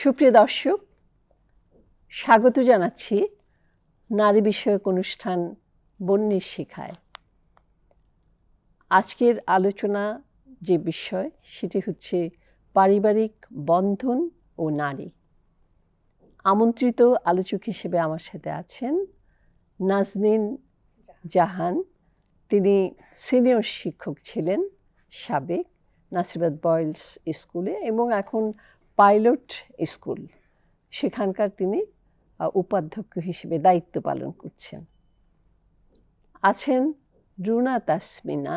সুপ্রিয় দর্শক, স্বাগত জানাচ্ছি নারী বিষয়ক অনুষ্ঠান বন্যের শিখায়। আজকের আলোচনা যে বিষয়, সেটি হচ্ছে পারিবারিক বন্ধন ও নারী। আমন্ত্রিত আলোচক হিসেবে আমার সাথে আছেন নাজনীন জাহান। তিনি সিনিয়র শিক্ষক ছিলেন সাবেক নাসিবাদ বয়েলস স্কুলে এবং এখন পাইলট স্কুল। সেখানকার তিনি উপাধ্যক্ষ হিসেবে দায়িত্ব পালন করছেন। আছেন রুনা তাসমিনা।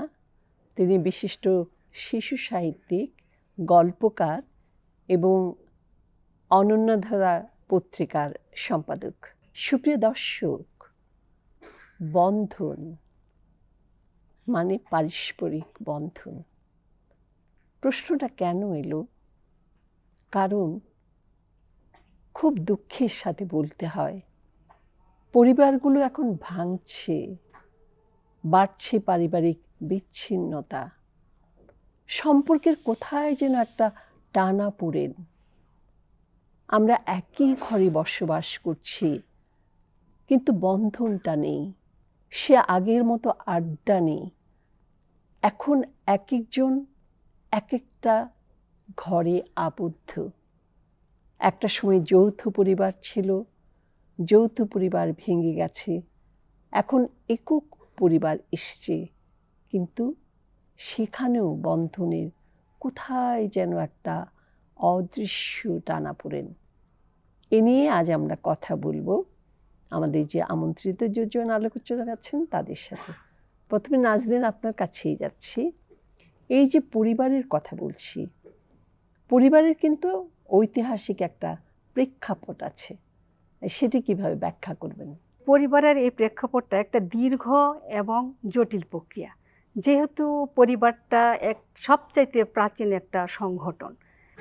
তিনি বিশিষ্ট শিশু সাহিত্যিক, গল্পকার এবং অনন্যধারা পত্রিকার সম্পাদক। সুপ্রিয় দর্শক, বন্ধন মানে পারস্পরিক বন্ধন। প্রশ্নটা কেন এলো? কারণ খুব দুঃখের সাথে বলতে হয়। পরিবারগুলো এখন ভাঙছে, বাড়ছে পারিবারিক বিচ্ছিন্নতা। সম্পর্কের কোথায় যেন একটা টানা পড়েন। আমরা একই ঘরে বসবাস করছি, কিন্তু বন্ধনটা নেই, সে আগের মতো আড্ডা নেই। এখন এক একজন, এক একটা ঘরে আবদ্ধ। একটা সময় যৌথ পরিবার ছিল, যৌথ পরিবার ভেঙে গেছে। এখন একক পরিবার এসছে। কিন্তু সেখানেও বন্ধনের কোথায় যেন একটা অদৃশ্য টানাপোড়েন এ নিয়ে আজ আমরা কথা বলব আমাদের যে আমন্ত্রিত যোজন আলোচনা আছেন তাদের সাথে। প্রথমে নাজদিন আপনার কাছেই যাচ্ছি। এই যে পরিবারের কথা বলছি পরিবারের কিন্তু ঐতিহাসিক একটা প্রেক্ষাপট আছে। সেটি কীভাবে ব্যাখ্যা করবেন? পরিবারের এই প্রেক্ষাপটটা একটা দীর্ঘ এবং জটিল প্রক্রিয়া। যেহেতু পরিবারটা এক সবচাইতে প্রাচীন একটা সংগঠন,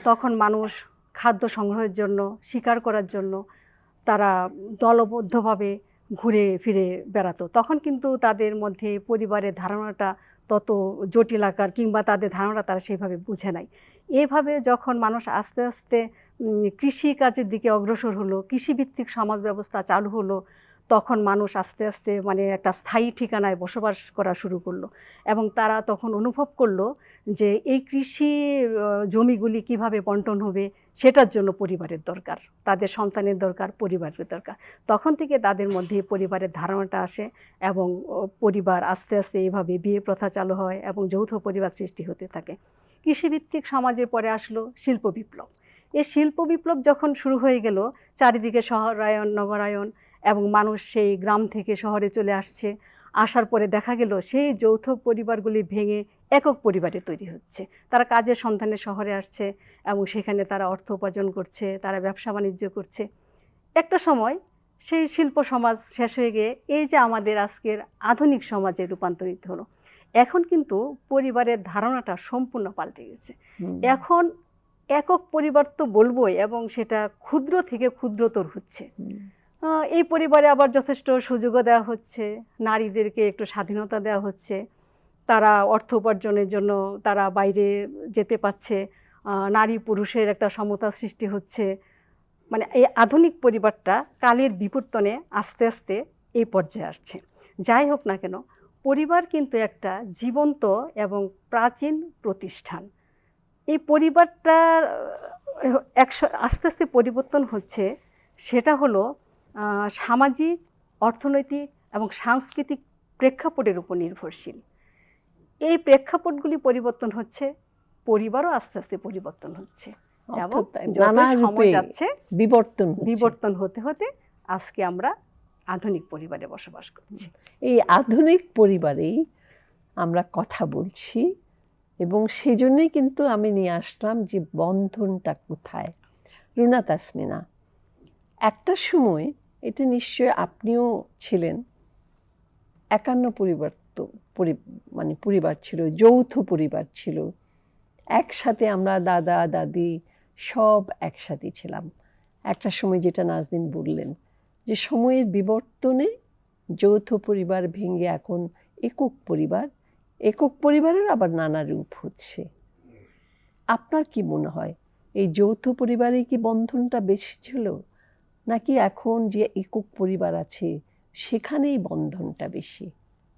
তখন মানুষ খাদ্য সংগ্রহের জন্য, শিকার করার জন্য তারা দলবদ্ধভাবে ঘুরে ফিরে বেড়াতো। তখন কিন্তু তাদের মধ্যে পরিবারের ধারণাটা তত জটিল আকার কিংবা তাদের ধারণাটা তারা সেইভাবে বুঝে নাই। এভাবে যখন মানুষ আস্তে আস্তে উম, কৃষি কাজের দিকে অগ্রসর হলো কৃষিভিত্তিক সমাজ ব্যবস্থা চালু হলো তখন মানুষ আস্তে আস্তে মানে একটা স্থায়ী ঠিকানায় বসবাস করা শুরু করল এবং তারা তখন অনুভব করল যে এই কৃষি জমিগুলি কীভাবে বন্টন হবে সেটার জন্য পরিবারের দরকার, তাদের সন্তানের দরকার, পরিবারের দরকার। তখন থেকে তাদের মধ্যে পরিবারের ধারণাটা আসে এবং পরিবার আস্তে আস্তে এইভাবে বিয়ে প্রথা চালু হয় এবং যৌথ পরিবার সৃষ্টি হতে থাকে। কৃষিভিত্তিক সমাজের পরে আসলো শিল্প বিপ্লব। এই শিল্প বিপ্লব যখন শুরু হয়ে গেল, চারিদিকে শহরায়ন নগরায়ন এবং মানুষ সেই গ্রাম থেকে শহরে চলে আসছে। আসার পরে দেখা গেল সেই যৌথ পরিবারগুলি ভেঙে একক পরিবারে তৈরি হচ্ছে। তারা কাজের সন্ধানে শহরে আসছে এবং সেখানে তারা অর্থ উপার্জন করছে তারা ব্যবসা বাণিজ্য করছে। একটা সময় সেই শিল্প সমাজ শেষ হয়ে গিয়ে এই যে আমাদের আজকের আধুনিক সমাজে রূপান্তরিত হলো এখন কিন্তু পরিবারের ধারণাটা সম্পূর্ণ পাল্টে গেছে। এখন একক পরিবার তো বলবোই এবং সেটা ক্ষুদ্র থেকে ক্ষুদ্রতর হচ্ছে। এই পরিবারে আবার যথেষ্ট সুযোগও দেওয়া হচ্ছে নারীদেরকে একটু স্বাধীনতা দেওয়া হচ্ছে। তারা অর্থ উপার্জনের জন্য তারা বাইরে যেতে পারছে নারী পুরুষের একটা সমতা সৃষ্টি হচ্ছে। মানে এই আধুনিক পরিবারটা কালের বিবর্তনে আস্তে আস্তে এই পর্যায়ে আসছে। যাই হোক না কেন, পরিবার কিন্তু একটা জীবন্ত এবং প্রাচীন প্রতিষ্ঠান। এই পরিবারটা একশো, আস্তে আস্তে পরিবর্তন হচ্ছে। সেটা হলো সামাজিক, অর্থনৈতিক এবং সাংস্কৃতিক প্রেক্ষাপটের উপর নির্ভরশীল। এই প্রেক্ষাপটগুলি পরিবর্তন হচ্ছে পরিবারও আস্তে আস্তে পরিবর্তন হচ্ছে। এবং যত সময় যাচ্ছে বিবর্তন বিবর্তন হতে হতে আজকে আমরা আধুনিক পরিবারে বসবাস করছি। এই আধুনিক পরিবারেই আমরা কথা বলছি এবং সেই জন্যই কিন্তু আমি নিয়ে আসলাম যে বন্ধনটা কোথায়? রুনা তাসমিনা একটা সময় এটা নিশ্চয় আপনিও ছিলেন একান্ন পরিবার তো পরি- মানে পরিবার ছিল, যৌথ পরিবার ছিল। একসাথে আমরা দাদা, দাদি সব একসাথে ছিলাম। একটা সময় যেটা নাজদিন বললেন যে, সময়ের বিবর্তনে যৌথ পরিবার ভেঙে এখন একক পরিবার, একক পরিবারের আবার নানা রূপ হচ্ছে। আপনার কি মনে হয়, এই যৌথ পরিবারে কি বন্ধনটা বেশি ছিল? নাকি এখন যে একক পরিবার আছে, সেখানেই বন্ধনটা বেশি?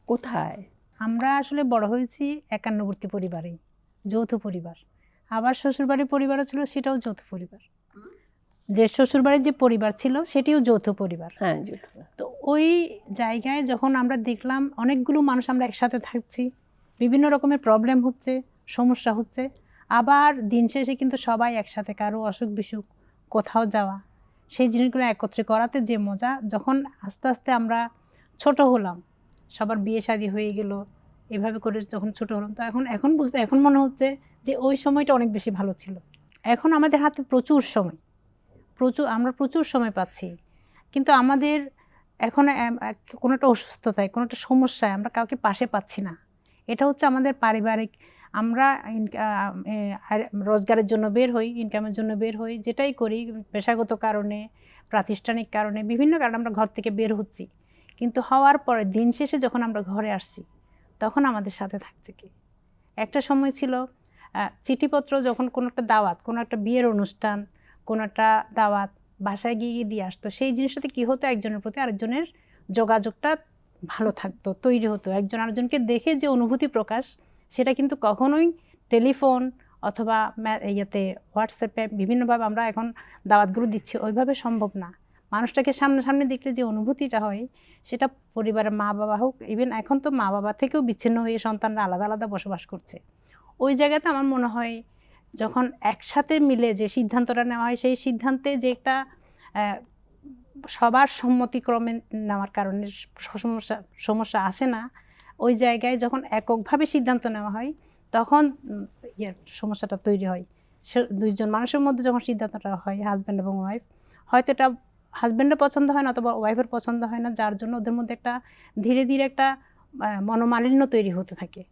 কোথায়? আমরা আসলে বড় হয়েছি একান্নবর্তী পরিবারে যৌথ পরিবার। আবার শ্বশুরবাড়ির পরিবারও ছিল সেটাও যৌথ পরিবার। যে শ্বশুরবাড়ির যে পরিবার ছিল সেটিও যৌথ পরিবার। হ্যাঁ যৌথ তো ওই জায়গায় যখন আমরা দেখলাম অনেকগুলো মানুষ আমরা একসাথে থাকছি বিভিন্ন রকমের প্রবলেম হচ্ছে সমস্যা হচ্ছে। আবার দিন শেষে কিন্তু সবাই একসাথে কারও অসুখ বিসুখ কোথাও যাওয়া সেই জিনিসগুলো একত্রে করাতে যে মজা যখন আস্তে আস্তে আমরা ছোট হলাম সবার বিয়ে শাদী হয়ে গেল, এভাবে করে যখন ছোট হলাম, তো এখন এখন বুঝতে, এখন মনে হচ্ছে যে ওই সময়টা অনেক বেশি ভালো ছিল। এখন আমাদের হাতে প্রচুর সময়, প্রচুর, আমরা প্রচুর সময় পাচ্ছি। কিন্তু আমাদের এখন কোনো একটা অসুস্থতায়, কোনো একটা সমস্যায় আমরা কাউকে পাশে পাচ্ছি না। এটা হচ্ছে আমাদের পারিবারিক, আমরা রোজগারের জন্য বের হই ইনকামের জন্য বের হই, যেটাই করি, পেশাগত কারণে, প্রাতিষ্ঠানিক কারণে, বিভিন্ন কারণে আমরা ঘর থেকে বের হচ্ছি। কিন্তু হওয়ার পরে দিন শেষে যখন আমরা ঘরে আসছি, তখন আমাদের সাথে থাকছে কি? একটা সময় ছিল চিঠিপত্র যখন কোনো একটা দাওয়াত, কোনো একটা বিয়ের অনুষ্ঠান, কোনো একটা দাওয়াত বাসায় গিয়ে দিয়ে আসতো, সেই জিনিসটাতে কী হতো? একজনের প্রতি আরেকজনের যোগাযোগটা ভালো থাকতো, তৈরি হতো। একজন আরেকজনকে দেখে যে অনুভূতি প্রকাশ, সেটা কিন্তু কখনোই টেলিফোন অথবা ইয়েতে হোয়াটসঅ্যাপে বিভিন্নভাবে আমরা এখন দাওয়াতগুলো দিচ্ছি, ওইভাবে সম্ভব না। মানুষটাকে সামনাসামনি দেখলে যে অনুভূতিটা হয়, সেটা পরিবারের মা বাবা হোক ইভেন এখন তো মা বাবা থেকেও বিচ্ছিন্ন হয়ে সন্তানরা আলাদা আলাদা বসবাস করছে। ওই জায়গাতে আমার মনে হয়, যখন একসাথে মিলে যে সিদ্ধান্তটা নেওয়া হয়, সেই সিদ্ধান্তে যে একটা সবার সম্মতিক্রমে নেওয়ার কারণে সমস্যা সমস্যা আসে না, ওই জায়গায় যখন এককভাবে সিদ্ধান্ত নেওয়া হয়, তখন ইয়ের সমস্যাটা তৈরি হয়। দুইজন মানুষের মধ্যে যখন সিদ্ধান্তটা হয় হাজব্যান্ড এবং ওয়াইফ হয়তো এটা হাজব্যান্ডের পছন্দ হয় না অথবা ওয়াইফের পছন্দ হয় না যার জন্য ওদের মধ্যে একটা ধীরে ধীরে একটা মনোমালিন্য তৈরি হতে থাকে।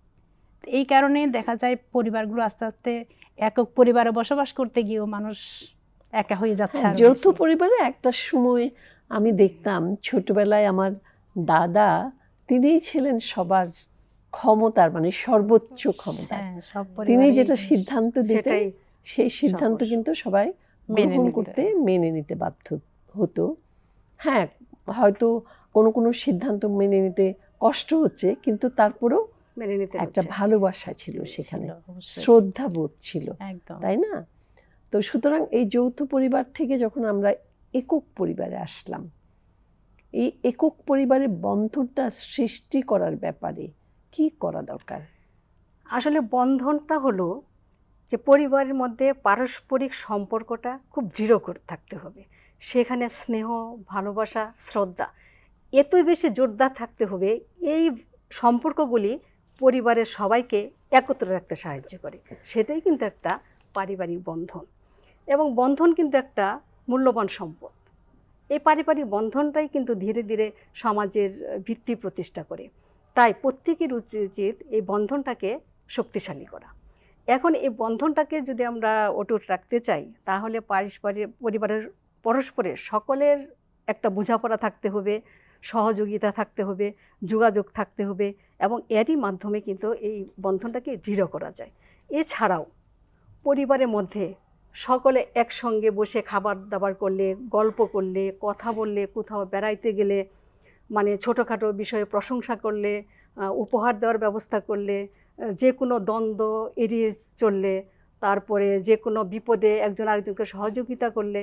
এই কারণে দেখা যায় পরিবারগুলো আস্তে আস্তে একক পরিবারে বসবাস করতে গিয়েও মানুষ একা হয়ে যাচ্ছে হ্যাঁ, যৌথ পরিবারে একটা সময় আমি দেখতাম ছোটবেলায় আমার দাদা তিনিই ছিলেন সবার ক্ষমতার মানে সর্বোচ্চ ক্ষমতা হ্যাঁ তিনি যেটা সিদ্ধান্ত দিতেন সেই সিদ্ধান্ত কিন্তু সবাই মেনে গ্রহণ করতে মেনে নিতে বাধ্য হতো। হ্যাঁ হয়তো কোনো কোনো সিদ্ধান্ত মেনে নিতে কষ্ট হচ্ছে কিন্তু তারপরেও মেনে নিতে একটা ভালোবাসা ছিল সেখানে। শ্রদ্ধা বোধ ছিল একদম। তাই না? তো সুতরাং এই যৌথ পরিবার থেকে যখন আমরা একক পরিবারে আসলাম এই একক পরিবারে বন্ধনটা সৃষ্টি করার ব্যাপারে কি করা দরকার? আসলে বন্ধনটা হলো যে পরিবারের মধ্যে পারস্পরিক সম্পর্কটা খুব দৃঢ় করে থাকতে হবে। সেখানে স্নেহ, ভালোবাসা, শ্রদ্ধা এতই বেশি জোরদার থাকতে হবে। এই সম্পর্কগুলি পরিবারের সবাইকে একত্র রাখতে সাহায্য করে। সেটাই কিন্তু একটা পারিবারিক বন্ধন এবং বন্ধন কিন্তু একটা মূল্যবান সম্পদ। এই পারিবারিক বন্ধনটাই কিন্তু ধীরে ধীরে সমাজের ভিত্তি প্রতিষ্ঠা করে। তাই প্রত্যেকের উচিত এই বন্ধনটাকে শক্তিশালী করা। এখন এই বন্ধনটাকে যদি আমরা অটুট রাখতে চাই, তাহলে পারস্পরিক পরিবারের পরস্পরের সকলের একটা বোঝাপড়া থাকতে হবে, সহযোগিতা থাকতে হবে, যোগাযোগ থাকতে হবে এবং এরই মাধ্যমে কিন্তু এই বন্ধনটাকে দৃঢ় করা যায়। এছাড়াও পরিবারের মধ্যে সকলে একসঙ্গে বসে খাবার দাবার করলে, গল্প করলে, কথা বললে, কোথাও বেড়াইতে গেলে মানে ছোটোখাটো বিষয়ে প্রশংসা করলে উপহার দেওয়ার ব্যবস্থা করলে যে কোনো দ্বন্দ্ব এড়িয়ে চললে, তারপরে যে কোনো বিপদে একজন আরেকজনকে সহযোগিতা করলে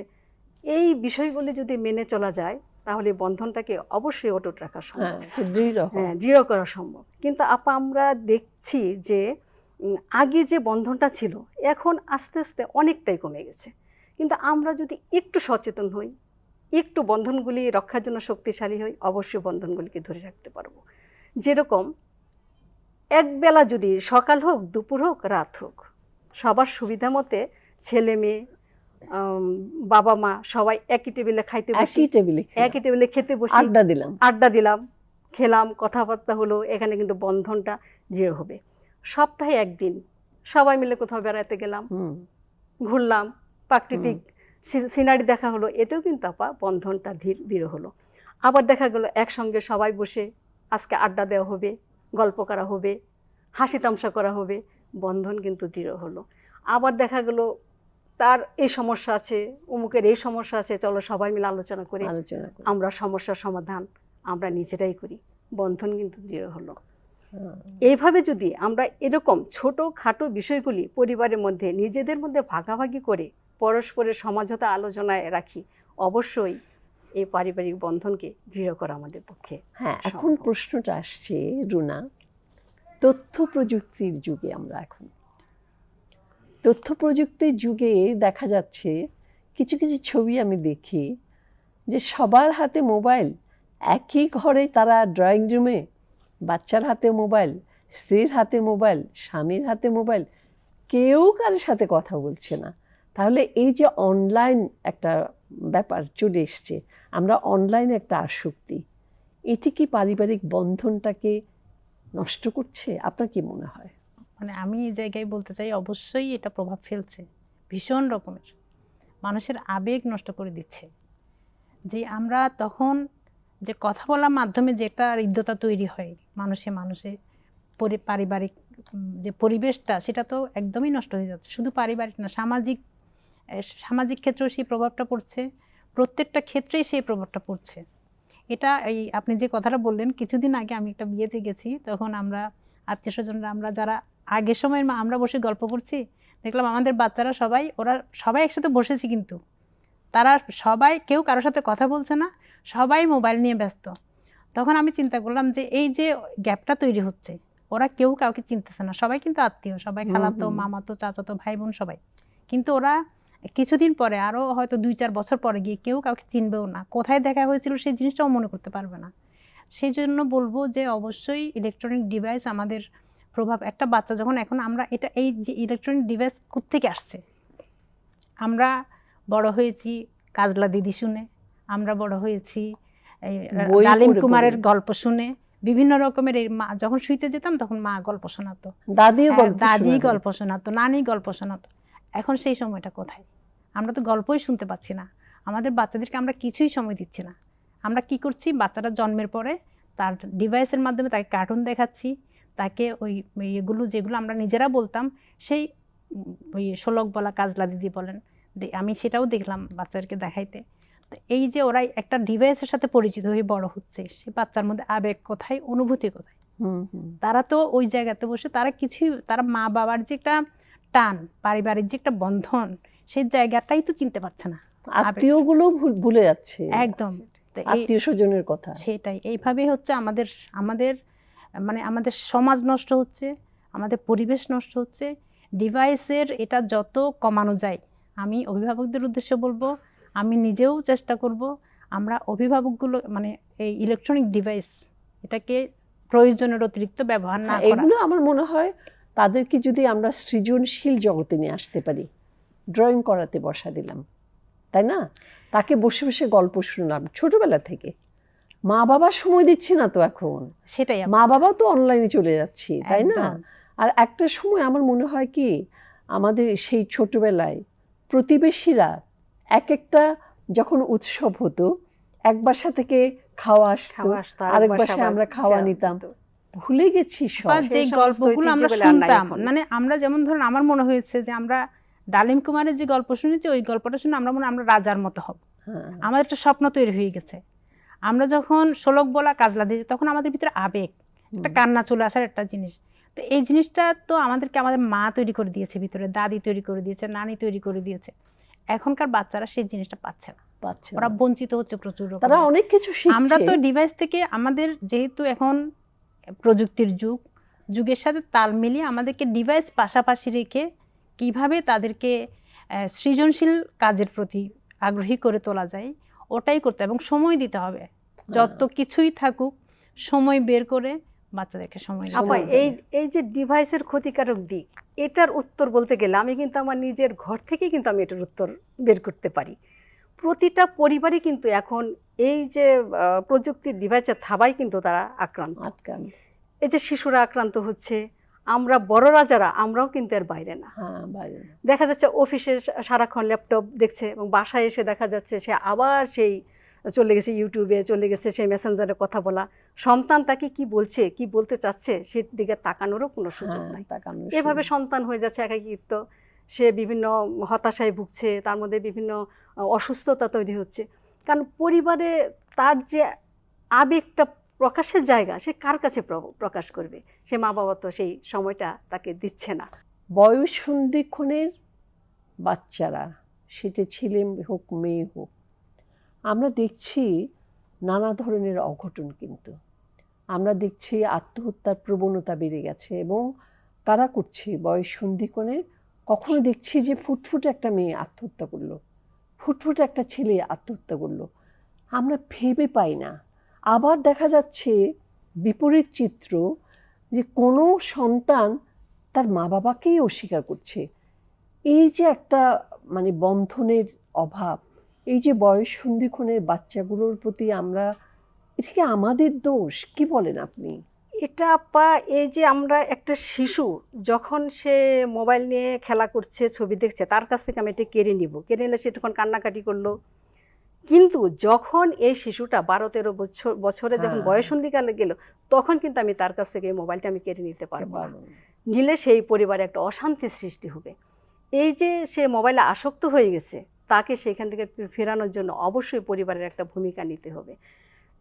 এই বিষয়গুলি যদি মেনে চলা যায় তাহলে বন্ধনটাকে অবশ্যই অটুট রাখা সম্ভব। হ্যাঁ দৃঢ় হ্যাঁ দৃঢ় করা সম্ভব। কিন্তু আপা আমরা দেখছি যে আগে যে বন্ধনটা ছিল এখন আস্তে আস্তে অনেকটাই কমে গেছে। কিন্তু আমরা যদি একটু সচেতন হই একটু বন্ধনগুলি রক্ষার জন্য শক্তিশালী হই অবশ্যই বন্ধনগুলিকে ধরে রাখতে পারব। যেরকম একবেলা যদি সকাল হোক দুপুর হোক রাত হোক সবার সুবিধা মতে ছেলে মেয়ে বাবা মা সবাই একই টেবিলে খাইতে বসি একই টেবিলে একই টেবিলে খেতে বসি আড্ডা দিলাম। আড্ডা দিলাম খেলাম কথাবার্তা হলো এখানে কিন্তু বন্ধনটা দৃঢ় হবে। সপ্তাহে একদিন সবাই মিলে কোথাও বেড়াতে গেলাম ঘুরলাম প্রাকৃতিক সিনারি দেখা হলো এতেও কিন্তু আপা বন্ধনটা ধীর দৃঢ় হলো। আবার দেখা গেল একসঙ্গে সবাই বসে আজকে আড্ডা দেওয়া হবে গল্প করা হবে হাসি তামসা করা হবে বন্ধন কিন্তু দৃঢ় হলো। আবার দেখা গেল তার এই সমস্যা আছে অমুকের এই সমস্যা আছে চলো সবাই মিলে আলোচনা করে আলোচনা আমরা সমস্যার সমাধান আমরা নিজেরাই করি। বন্ধন কিন্তু দৃঢ় হলো। হ্যাঁ। এইভাবে যদি আমরা এরকম ছোট খাটো বিষয়গুলি পরিবারের মধ্যে নিজেদের মধ্যে ভাগাভাগি করে পরস্পরের সমাজতা আলোচনায় রাখি অবশ্যই এই পারিবারিক বন্ধনকে দৃঢ় করা আমাদের পক্ষে হ্যাঁ এখন প্রশ্নটা আসছে রুনা তথ্য প্রযুক্তির যুগে আমরা এখন তথ্য প্রযুক্তির যুগে দেখা যাচ্ছে কিছু কিছু ছবি আমি দেখি যে সবার হাতে মোবাইল, একই ঘরে তারা ড্রয়িং রুমে বাচ্চার হাতে মোবাইল, স্ত্রীর হাতে মোবাইল, স্বামীর হাতে মোবাইল, কেউ কারোর সাথে কথা বলছে না। তাহলে এই যে অনলাইন একটা ব্যাপার চলে এসছে, আমরা অনলাইনে একটা আসক্তি, এটি কি পারিবারিক বন্ধনটাকে নষ্ট করছে? আপনার কি মনে হয়? মানে আমি এই জায়গায় বলতে চাই, অবশ্যই এটা প্রভাব ফেলছে। ভীষণ রকমের। মানুষের আবেগ নষ্ট করে দিচ্ছে। যে আমরা তখন যে কথা বলার মাধ্যমে যে একটা হৃদ্যতা তৈরি হয়, মানুষে মানুষে, পরি- পারিবারিক যে পরিবেশটা, সেটা তো একদমই নষ্ট হয়ে যাচ্ছে। শুধু পারিবারিক না, সামাজিক সামাজিক ক্ষেত্রেও সেই প্রভাবটা পড়ছে। প্রত্যেকটা ক্ষেত্রেই সেই প্রভাবটা পড়ছে। এটা এই আপনি যে কথাটা বললেন, কিছুদিন আগে আমি একটা বিয়েতে গেছি, তখন আমরা আত্মীয় স্বজনরা আমরা যারা আগের সময়ের মা আমরা বসে গল্প করছি দেখলাম আমাদের বাচ্চারা সবাই ওরা সবাই একসাথে বসেছি কিন্তু। তারা সবাই কেউ কারোর সাথে কথা বলছে না সবাই মোবাইল নিয়ে ব্যস্ত। তখন আমি চিন্তা করলাম যে এই যে গ্যাপটা তৈরি হচ্ছে ওরা কেউ কাউকে চিনতেছে না। সবাই কিন্তু আত্মীয় সবাই খালাতো মামাতো চাচাতো ভাই বোন সবাই। কিন্তু ওরা কিছুদিন পরে আরও হয়তো দুই চার বছর পরে গিয়ে কেউ কাউকে চিনবেও না। কোথায় দেখা হয়েছিল সেই জিনিসটাও মনে করতে পারবে না। সেই জন্য বলব যে অবশ্যই ইলেকট্রনিক ডিভাইস আমাদের প্রভাব একটা বাচ্চা যখন এখন আমরা এটা এই যে ইলেকট্রনিক ডিভাইস কোত্থেকে আসছে? আমরা বড় হয়েছি কাজলা দিদি শুনে আমরা বড় হয়েছি এই ডালিম কুমারের গল্প শুনে বিভিন্ন রকমের এই মা যখন শুইতে যেতাম তখন মা গল্প শোনাতো। দাদিও হ্যাঁ, দাদি গল্প শোনাতো নানি গল্প শোনাতো। এখন সেই সময়টা কোথায়? আমরা তো গল্পই শুনতে পাচ্ছি না। আমাদের বাচ্চাদেরকে আমরা কিছুই সময় দিচ্ছি না। আমরা কি করছি? বাচ্চাটা জন্মের পরে তার ডিভাইসের মাধ্যমে তাকে কার্টুন দেখাচ্ছি। তাকে ওই এগুলো যেগুলো আমরা নিজেরা বলতাম সেই ওই শোলক বলা কাজলা দিদি বলেন। আমি সেটাও দেখলাম বাচ্চাদেরকে দেখাইতে। তো এই যে ওরা একটা ডিভাইসের সাথে পরিচিত হয়ে বড় হচ্ছে সে বাচ্চার মধ্যে আবেগ কোথায় অনুভূতি কোথায়। তারা তো ওই জায়গাতে বসে তারা কিছুই তারা মা বাবার যে একটা টান পারিবারিক যে একটা বন্ধন সেই জায়গাটাই তো চিনতে পারছে না। আত্মীয়গুলো ভুল- ভুলে যাচ্ছে। একদম। আত্মীয় স্বজনের কথা। সেটাই। এইভাবে হচ্ছে আমাদের আমাদের মানে আমাদের সমাজ নষ্ট হচ্ছে আমাদের পরিবেশ নষ্ট হচ্ছে ডিভাইসের এটা যত কমানো যায় আমি অভিভাবকদের উদ্দেশ্যে বলব আমি নিজেও চেষ্টা করব আমরা অভিভাবকগুলো মানে এই ইলেকট্রনিক ডিভাইস এটাকে প্রয়োজনের অতিরিক্ত ব্যবহার না হ্যাঁ, এগুলো আমার মনে হয় তাদেরকে যদি আমরা সৃজনশীল জগতে নিয়ে আসতে পারি ড্রয়িং করাতে বসা দিলাম তাই না? তাকে বসে বসে গল্প শুনলাম ছোটবেলা থেকে। মা বাবা সময় দিচ্ছে না তো এখন। সেটাই মা বাবা তো অনলাইনে চলে যাচ্ছি তাই না? আর একটা সময় আমার মনে হয় কি আমাদের সেই ছোটবেলায় প্রতিবেশীরা এক একটা যখন উৎসব হতো এক বাসা থেকে খাওয়া আসতো আসতো, আরেক বাসায় আমরা খাওয়া নিতাম। ভুলে গেছি সব। যে গল্পগুলো আমরা শুনতাম মানে আমরা যেমন ধরুন আমার মনে হয়েছে যে আমরা ডালিম কুমারের যে গল্প শুনেছি ওই গল্পটা শুনে আমরা মনে হয় আমরা রাজার মতো হব। হ্যাঁ। আমাদের একটা স্বপ্ন তৈরি হয়ে গেছে। আমরা যখন শোলক বলা কাজলা দিই তখন আমাদের ভিতরে আবেগ একটা কান্না চলে আসার একটা জিনিস। তো এই জিনিসটা তো আমাদেরকে আমাদের মা তৈরি করে দিয়েছে ভিতরে দাদি তৈরি করে দিয়েছে নানি তৈরি করে দিয়েছে। এখনকার বাচ্চারা সেই জিনিসটা পাচ্ছে না। পাচ্ছে ওরা বঞ্চিত হচ্ছে প্রচুর তারা অনেক কিছু আমরা তো ডিভাইস থেকে আমাদের যেহেতু এখন প্রযুক্তির যুগ যুগের সাথে তাল মিলিয়ে আমাদেরকে ডিভাইস পাশাপাশি রেখে কীভাবে তাদেরকে সৃজনশীল কাজের প্রতি আগ্রহী করে তোলা যায় ওটাই করতে এবং সময় দিতে হবে। যত কিছুই থাকুক সময় বের করে বাচ্চাদেরকে সময় আপা এই এই যে ডিভাইসের ক্ষতিকারক দিক এটার উত্তর বলতে গেলে আমি কিন্তু আমার নিজের ঘর থেকেই কিন্তু আমি এটার উত্তর বের করতে পারি। প্রতিটা পরিবারই কিন্তু এখন এই যে প্রযুক্তির ডিভাইসের থাবাই কিন্তু তারা আক্রান্ত। এই যে শিশুরা আক্রান্ত হচ্ছে আমরা বড়রা যারা আমরাও কিন্তু এর বাইরে না। হ্যাঁ দেখা যাচ্ছে অফিসে সারাক্ষণ ল্যাপটপ দেখছে এবং বাসায় এসে দেখা যাচ্ছে সে আবার সেই চলে গেছে ইউটিউবে চলে গেছে সেই মেসেঞ্জারে কথা বলা। সন্তান তাকে কি বলছে কি বলতে চাচ্ছে সে দিকে তাকানোরও কোনো সুযোগ হ্যাঁ নাই। তাকানোর এভাবে সন্তান হয়ে যাচ্ছে একাকিত্ব সে বিভিন্ন হতাশায় ভুগছে তার মধ্যে বিভিন্ন অসুস্থতা তৈরি হচ্ছে। কারণ পরিবারে তার যে আবেগটা প্রকাশের জায়গা সে কার কাছে প্র- প্রকাশ করবে? সে মা বাবা তো সেই সময়টা তাকে দিচ্ছে না। বয়স সন্ধিক্ষণের বাচ্চারা, সেটা ছেলে হোক, মেয়ে হোক, আমরা দেখছি নানা ধরনের অঘটন কিন্তু। আমরা দেখছি আত্মহত্যার প্রবণতা বেড়ে গেছে এবং কারা করছে বয়স সন্ধিক্ষণের কখনো দেখছি যে ফুটফুটে একটা মেয়ে আত্মহত্যা করল, ফুটফুটে একটা ছেলে আত্মহত্যা করল। আমরা ভেবে পাই না আবার দেখা যাচ্ছে বিপরীত চিত্র যে কোনো সন্তান তার মা বাবাকেই অস্বীকার করছে। এই যে একটা মানে বন্ধনের অভাব, এই যে বয়স সন্ধিক্ষণের বাচ্চাগুলোর প্রতি আমরা এটা কি আমাদের দোষ, কি বলেন আপনি? এটা আপা, এই যে আমরা একটা শিশু যখন সে মোবাইল নিয়ে খেলা করছে, ছবি দেখছে, তার কাছ থেকে আমি এটা কেড়ে নিব। কেড়ে নিলে সে তখন কান্নাকাটি করল। কিন্তু যখন এই শিশুটা বারো তেরো বছর বছরে যখন হ্যাঁ। বয়সন্ধিকালে গেল তখন কিন্তু আমি তার কাছ থেকে এই মোবাইলটা আমি কেড়ে নিতে পারব। নিলে সেই পরিবারে একটা অশান্তির সৃষ্টি হবে। এই যে সে মোবাইলে আসক্ত হয়ে গেছে তাকে সেখান থেকে ফেরানোর জন্য অবশ্যই পরিবারের একটা ভূমিকা নিতে হবে।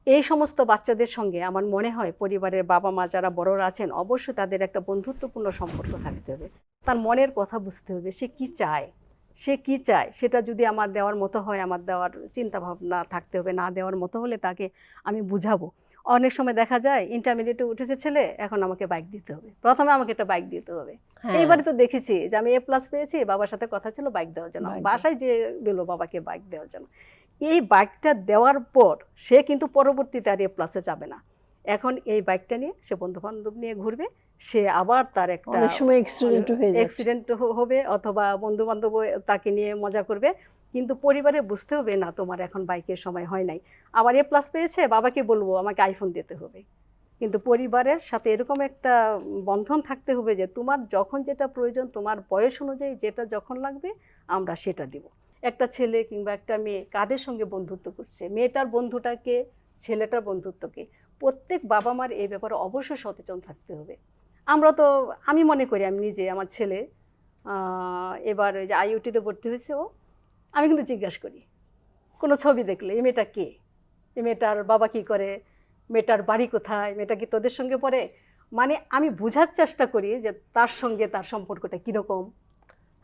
এই সমস্ত বাচ্চাদের সঙ্গে আমার মনে হয় পরিবারের বাবা মা যারা বড়রা আছেন অবশ্যই তাদের একটা বন্ধুত্বপূর্ণ সম্পর্ক থাকতে হবে। তার মনের কথা বুঝতে হবে সে কি চায়? সে কি চায়? সেটা যদি আমার দেওয়ার মতো হয় আমার দেওয়ার চিন্তা ভাবনা থাকতে হবে না দেওয়ার মতো হলে তাকে আমি বুঝাবো। অনেক সময় দেখা যায় ইন্টারমিডিয়েটে উঠেছে ছেলে এখন আমাকে বাইক দিতে হবে। প্রথমে আমাকে একটা বাইক দিতে হবে। হ্যাঁ, এইবারে তো দেখেছি যে আমি এ প্লাস পেয়েছি বাবার সাথে কথা ছিল বাইক দেওয়ার জন্য। বাসায় যে বেলো বাবাকে বাইক দেওয়ার জন্য। এই বাইকটা দেওয়ার পর সে কিন্তু পরবর্তীতে আর এ প্লাসে যাবে না। এখন এই বাইকটা নিয়ে সে বন্ধু বান্ধব নিয়ে ঘুরবে সে আবার তার একটা অনেক সময় অ্যাক্সিডেন্ট হয়ে অ্যাক্সিডেন্ট হবে অথবা বন্ধু বান্ধব তাকে নিয়ে মজা করবে কিন্তু পরিবারে বুঝতে হবে না তোমার এখন বাইকের সময় হয় নাই। আবার এ প্লাস পেয়েছে বাবাকে বলব আমাকে আইফোন দিতে হবে। কিন্তু পরিবারের সাথে এরকম একটা বন্ধন থাকতে হবে যে তোমার যখন যেটা প্রয়োজন তোমার বয়স অনুযায়ী যেটা যখন লাগবে আমরা সেটা দিব। একটা ছেলে কিংবা একটা মেয়ে কাদের সঙ্গে বন্ধুত্ব করছে? মেয়েটার বন্ধুটাকে ছেলেটার বন্ধুত্বকে। প্রত্যেক বাবা মার এই ব্যাপারে অবশ্যই সচেতন থাকতে হবে। আমরা তো আমি মনে করি আমি নিজে আমার ছেলে এবার ওই যে আইউটিতে ভর্তি হয়েছে ও আমি কিন্তু জিজ্ঞাসা করি কোনো ছবি দেখলে এই মেয়েটা কে? এই মেয়েটার বাবা কি করে? মেয়েটার বাড়ি কোথায়? মেয়েটা কি তোদের সঙ্গে পড়ে? মানে আমি বোঝার চেষ্টা করি যে তার সঙ্গে তার সম্পর্কটা কীরকম।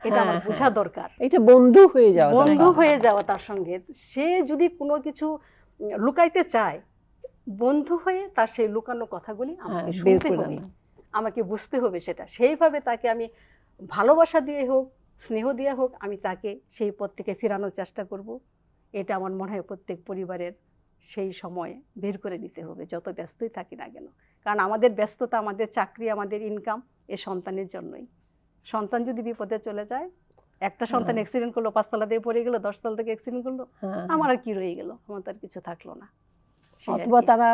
এটা আমার হ্যাঁ, বোঝা হ্যাঁ। দরকার। এটা বন্ধু হয়ে যাওয়া বন্ধু হয়ে যাওয়া তার সঙ্গে। সে যদি কোনো কিছু লুকাইতে চায় বন্ধু হয়ে তার সেই লুকানো কথাগুলি হ্যাঁ, আমাকে শুনতে হবে। আমাকে বুঝতে হবে সেটা। সেইভাবে তাকে আমি ভালোবাসা দিয়ে হোক স্নেহ দিয়ে হোক আমি তাকে সেই পথ থেকে ফেরানোর চেষ্টা করব। এটা আমার মনে হয় প্রত্যেক পরিবারের সেই সময় বের করে নিতে হবে যত ব্যস্তই থাকি না কেন। কারণ আমাদের ব্যস্ততা আমাদের চাকরি আমাদের ইনকাম এ সন্তানের জন্যই। সন্তান যদি বিপদে চলে যায় একটা সন্তান। অ্যাক্সিডেন্ট করল পাঁচতলা দিয়ে পড়ে গেলো দশতলা থেকে অ্যাক্সিডেন্ট করল হ্যাঁ, আমার আর কি রয়ে গেলো আমার তো আর কিছু থাকল না। অথবা তারা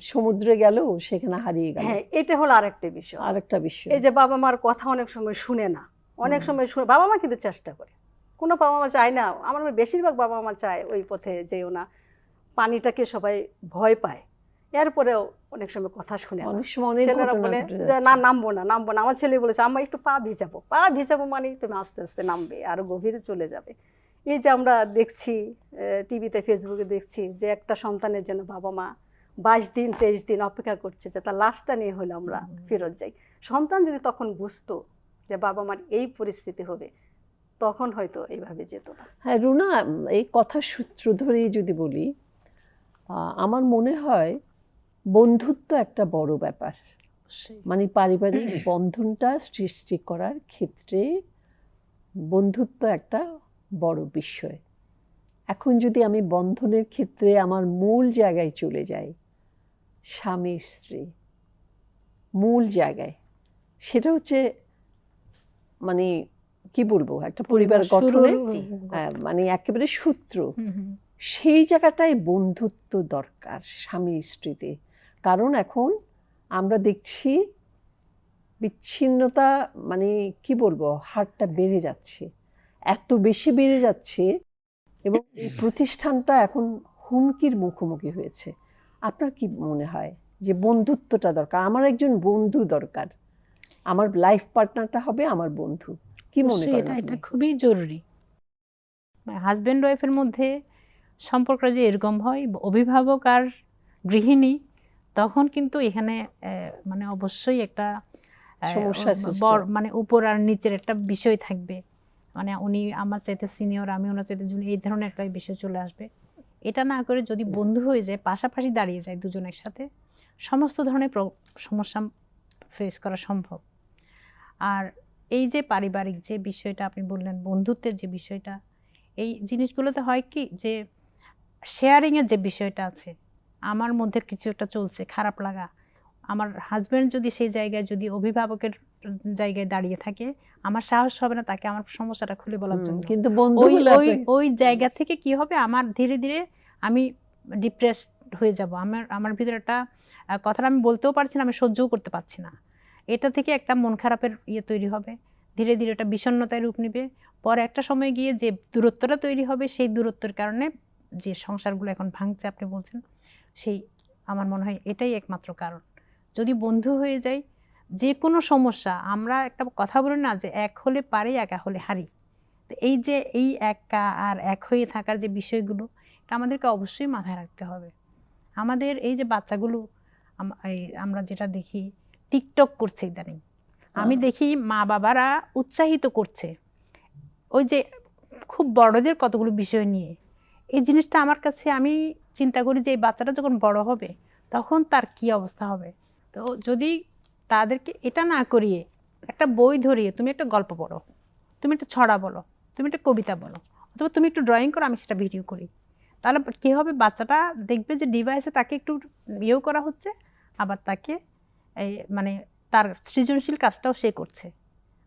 সমুদ্রে গেল সেখানে হারিয়ে গেল। হ্যাঁ এটা হলো আরেকটা বিষয়। আরেকটা বিষয়। এই যে বাবা মার কথা অনেক সময় শুনে না। অনেক সময় শুনে বাবা মা কিন্তু চেষ্টা করে। কোনো বাবা মা চায় না। আমার বেশিরভাগ বাবা মা চায় ওই পথে যেও না। পানিটাকে সবাই ভয় পায়। এরপরেও অনেক সময় কথা শুনে ছেলেরা বলে যে না নামবো না নামবো না। আমার ছেলে বলেছে আমার একটু পা ভিজাবো। পা ভিজাবো মানে তুমি আস্তে আস্তে নামবে আরও গভীরে চলে যাবে। এই যে আমরা দেখছি টিভিতে ফেসবুকে দেখছি যে একটা সন্তানের জন্য বাবা মা বাইশ দিন তেইশ দিন অপেক্ষা করছে যে তার লাশটা নিয়ে হলে আমরা ফেরত যাই। সন্তান যদি তখন বুঝতো যে বাবা মার এই পরিস্থিতি হবে তখন হয়তো এইভাবে যেত না। হ্যাঁ রুনা এই কথার সূত্র ধরেই যদি বলি আমার মনে হয় বন্ধুত্ব একটা বড় ব্যাপার। মানে পারিবারিক বন্ধনটা সৃষ্টি করার ক্ষেত্রে বন্ধুত্ব একটা বড় বিষয় এখন যদি আমি বন্ধনের ক্ষেত্রে আমার মূল জায়গায় চলে যাই স্বামী স্ত্রী মূল জায়গায় সেটা হচ্ছে মানে কি বলব একটা পরিবার গঠনে মানে একেবারে সূত্র। সেই জায়গাটায় বন্ধুত্ব দরকার স্বামী স্ত্রীতে। কারণ এখন আমরা দেখছি বিচ্ছিন্নতা মানে কি বলব হারটা বেড়ে যাচ্ছে। এত বেশি বেড়ে যাচ্ছে এবং এই প্রতিষ্ঠানটা এখন হুমকির মুখোমুখি হয়েছে। আপনার কি মনে হয় যে বন্ধুত্বটা দরকার? আমার একজন বন্ধু দরকার। আমার লাইফ পার্টনারটা হবে আমার বন্ধু। কি মনে করেন এটা এটা খুবই জরুরি। হাজব্যান্ড ওয়াইফের মধ্যে সম্পর্কটা যে এরকম হয় অভিভাবক আর গৃহিণী তখন কিন্তু এখানে মানে অবশ্যই একটা হয়। মানে উপর আর নিচের একটা বিষয় থাকবে। মানে উনি আমার চাইতে সিনিয়র আমি ওনার চাইতে জুনিয়র এই ধরনের একটা বিষয় চলে আসবে। এটা না করে যদি বন্ধু হয়ে যায়, পাশাপাশি দাঁড়িয়ে যায় দুজন একসাথে, সমস্ত ধরনের সমস্যা ফেস করা সম্ভব। আর এই যে পারিবারিক যে বিষয়টা আপনি বললেন, বন্ধুত্বের যে বিষয়টা, এই জিনিসগুলোতে হয় কি যে শেয়ারিংয়ের যে বিষয়টা আছে, আমার মধ্যে কিছু একটা চলছে, খারাপ লাগা। আমার হাজব্যান্ড যদি সেই জায়গায় যদি অভিভাবকের জায়গায় দাঁড়িয়ে থাকে। আমার সাহস হবে না তাকে আমার সমস্যাটা খুলে বলার জন্য। কিন্তু ওই ওই ওই জায়গা থেকে কি হবে? আমার ধীরে ধীরে আমি ডিপ্রেসড হয়ে যাব। আমার আমার ভিতরে একটা কথাটা আমি বলতেও পারছি না আমি সহ্যও করতে পারছি না। এটা থেকে একটা মন খারাপের ইয়ে তৈরি হবে। ধীরে ধীরে এটা বিষণ্ণতায় রূপ নেবে। পরে একটা সময় গিয়ে যে দূরত্বটা তৈরি হবে সেই দূরত্বের কারণে যে সংসারগুলো এখন ভাঙছে আপনি বলছেন সেই আমার মনে হয় এটাই একমাত্র কারণ। যদি বন্ধু হয়ে যায় যে কোনো সমস্যা আমরা একটা কথা বলি না যে এক হলে পারি একা হলে হারি। তো এই যে এই একা আর এক হয়ে থাকার যে বিষয়গুলো এটা আমাদেরকে অবশ্যই মাথায় রাখতে হবে। আমাদের এই যে বাচ্চাগুলো এই আমরা যেটা দেখি টিকটক করছে ইদানিং। আমি হ্যাঁ। দেখি মা বাবারা উৎসাহিত করছে। ওই যে খুব বড়দের কতগুলো বিষয় নিয়ে। এই জিনিসটা আমার কাছে আমি চিন্তা করি যে এই বাচ্চাটা যখন বড় হবে তখন তার কি অবস্থা হবে? তো যদি তাদেরকে এটা না করিয়ে একটা বই ধরিয়ে তুমি একটা গল্প পড়ো তুমি একটা ছড়া বলো তুমি একটা কবিতা বলো অথবা তুমি একটু ড্রয়িং করো আমি সেটা ভিডিও করি। তাহলে কী হবে? বাচ্চাটা দেখবে যে ডিভাইসে তাকে একটু ইয়েও করা হচ্ছে আবার তাকে এই মানে তার সৃজনশীল কাজটাও সে করছে।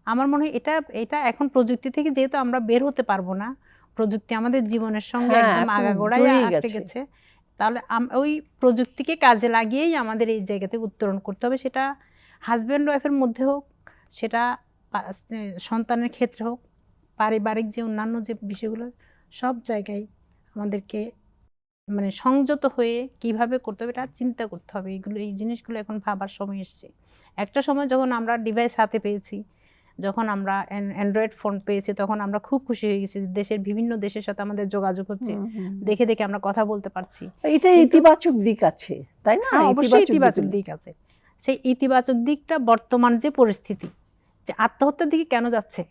আমার মনে হয় এটা এটা এখন প্রযুক্তি থেকে যেহেতু আমরা বের হতে পারব না প্রযুক্তি আমাদের জীবনের সঙ্গে হ্যাঁ, একদম জড়িয়ে আটকে গেছে। তাহলে ওই প্রযুক্তিকে কাজে লাগিয়েই আমাদের এই জায়গাতে উত্তরণ করতে হবে সেটা হাজব্যান্ড ওয়াইফের মধ্যে হোক সেটা সন্তানের ক্ষেত্রে হোক পারিবারিক যে অন্যান্য যে বিষয়গুলো সব জায়গায় আমাদেরকে মানে সংযত হয়ে কীভাবে করতে হবে এটা চিন্তা করতে হবে। এগুলো এই জিনিসগুলো এখন ভাবার সময় এসছে। একটা সময় যখন আমরা ডিভাইস হাতে পেয়েছি যখন আমরা অ্যান্ড্রয়েড ফোন পেয়েছি তখন আমরা খুব খুশি হয়ে গেছি দেশের বিভিন্ন দেশের সাথে আমাদের যোগাযোগ হচ্ছে। দেখে দেখে আমরা কথা বলতে পারছি। এটা ইতিবাচক দিক আছে তাই না? হ্যাঁ অবশ্যই ইতিবাচক দিক আছে। সেই ইতিবাচক দিকটা বর্তমান যে পরিস্থিতি যে আত্মহত্যার দিকে কেন যাচ্ছে?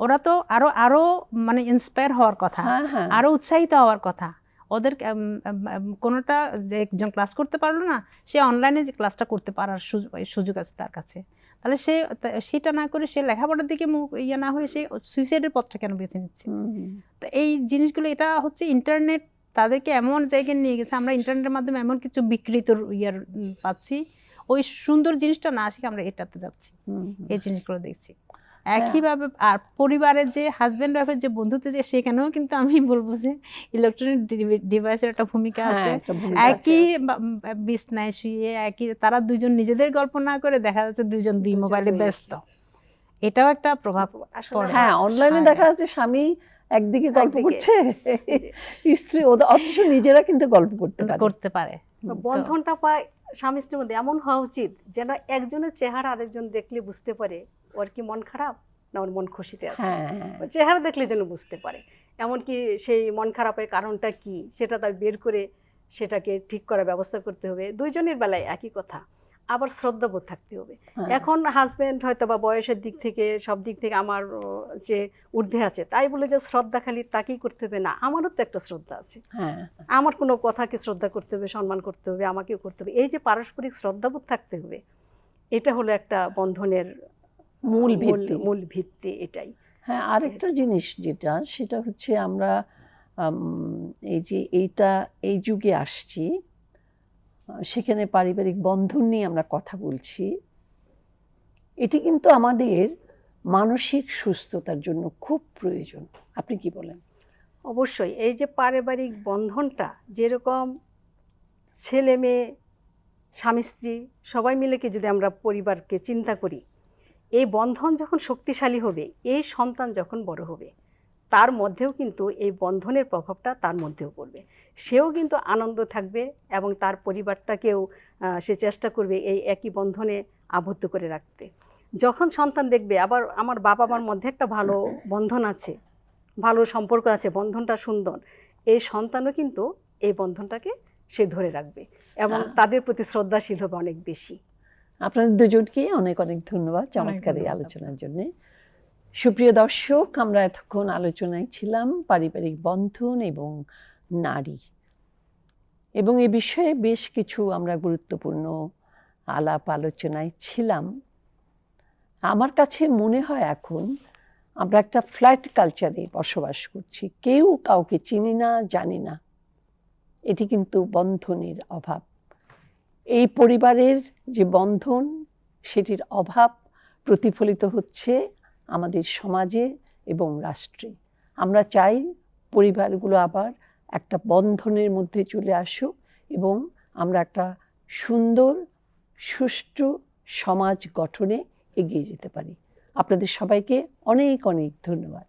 ওরা তো আরও আরও মানে ইন্সপায়ার হওয়ার কথা হ্যাঁ হ্যাঁ। আরও উৎসাহিত হওয়ার কথা। ওদের কোনোটা যে একজন ক্লাস করতে পারল না সে অনলাইনে যে ক্লাসটা করতে পারার সুযোগ আছে তার কাছে। তাহলে সে সেটা না করে সে লেখাপড়ার দিকে মুখ ইয়ে না হয়ে সে সুইসাইডের পথটা কেন বেছে নিচ্ছে। তো এই জিনিসগুলো এটা হচ্ছে ইন্টারনেট তাদেরকে এমন জায়গায় নিয়ে গেছে আমরা ইন্টারনেটের মাধ্যমে এমন কিছু বিকৃত ইয়ার পাচ্ছি ওই সুন্দর জিনিসটা না শিখে আমরা এটাতে যাচ্ছি। এই জিনিসগুলো দেখছি। একইভাবে আর পরিবারের যে হাজব্যান্ড ওয়াইফের যে বন্ধুত্ব যে সেখানেও কিন্তু আমি বলব যে ইলেকট্রনিক ডিভাইসের একটা ভূমিকা হ্যাঁ, আছে। একটা ভূমিকা আছে, একই বিছনায় শুয়ে একই তারা দুজন নিজেদের গল্প না করে দেখা যাচ্ছে দুজন দুই মোবাইলে ব্যস্ত। এটাও একটা প্রভাব আসলে হ্যাঁ অনলাইনে হ্যাঁ। দেখা যাচ্ছে স্বামী একদিকে গল্প করছে স্ত্রী ওদের অথচ নিজেরা কিন্তু গল্প করতে পারে। করতে পারে। বন্ধনটা পায় স্বামী স্ত্রীর মধ্যে এমন হওয়া উচিত যেন একজনের চেহারা আরেকজন দেখলে বুঝতে পারে ওর কি মন খারাপ না ওর মন খুশিতে আছে। হ্যাঁ হ্যাঁ। চেহারা দেখলে যেন বুঝতে পারে। এমনকি সেই মন খারাপের কারণটা কি সেটা তার বের করে সেটাকে ঠিক করার ব্যবস্থা করতে হবে। দুইজনের বেলায় একই কথা। আবার শ্রদ্ধাবোধ থাকতে হবে। হ্যাঁ। এখন হাজবেন্ড হয়তো বা বয়সের দিক থেকে সব দিক থেকে আমার যে ঊর্ধ্বে আছে তাই বলে যে শ্রদ্ধা খালি তাকেই করতে হবে না আমারও তো একটা শ্রদ্ধা আছে। হ্যাঁ। আমার কোনো কথাকে শ্রদ্ধা করতে হবে সম্মান করতে হবে আমাকেও করতে হবে এই যে পারস্পরিক শ্রদ্ধাবোধ থাকতে হবে এটা হলো একটা বন্ধনের মূল ভিত্তি। মূল ভিত্তি এটাই। হ্যাঁ আরেকটা জিনিস যেটা সেটা হচ্ছে আমরা এই যে এইটা এই যুগে আসছি সেখানে পারিবারিক বন্ধন নিয়ে আমরা কথা বলছি, এটি কিন্তু আমাদের মানসিক সুস্থতার জন্য খুব প্রয়োজন। আপনি কি বলেন? অবশ্যই, এই যে পারিবারিক বন্ধনটা, যেরকম ছেলে মেয়ে, স্বামী স্ত্রী, সবাই মিলেকে যদি আমরা পরিবারকে চিন্তা করি, এই বন্ধন যখন শক্তিশালী হবে, এই সন্তান যখন বড় হবে তার মধ্যেও কিন্তু এই বন্ধনের প্রভাবটা তার মধ্যেও পড়বে। সেও কিন্তু আনন্দ থাকবে এবং তার পরিবারটাকেও সে চেষ্টা করবে এই একই বন্ধনে আবদ্ধ করে রাখতে। যখন সন্তান দেখবে আবার আমার বাবা মার মধ্যে একটা ভালো বন্ধন আছে ভালো সম্পর্ক আছে বন্ধনটা সুন্দর এই সন্তানও কিন্তু এই বন্ধনটাকে সে ধরে রাখবে এবং। তাদের প্রতি শ্রদ্ধাশীল হবে অনেক বেশি। আপনাদের দুজনকে অনেক অনেক ধন্যবাদ চমৎকার এই আলোচনার জন্য। সুপ্রিয় দর্শক, আমরা এতক্ষণ আলোচনায় ছিলাম পারিবারিক বন্ধন এবং নারী। এবং এ বিষয়ে বেশ কিছু আমরা গুরুত্বপূর্ণ আলাপ আলোচনায় ছিলাম। আমার কাছে মনে হয় এখন আমরা একটা ফ্ল্যাট কালচারে বসবাস করছি। কেউ কাউকে চিনি না, জানি না। এটি কিন্তু বন্ধনের অভাব। এই পরিবারের যে বন্ধন, সেটির অভাব প্রতিফলিত হচ্ছে আমাদের সমাজে এবং রাষ্ট্রে। আমরা চাই পরিবারগুলো আবার একটা বন্ধনের মধ্যে চলে আসুক এবং আমরা একটা সুন্দর, সুষ্ঠু সমাজ গঠনে এগিয়ে যেতে পারি। আপনাদের সবাইকে অনেক অনেক ধন্যবাদ।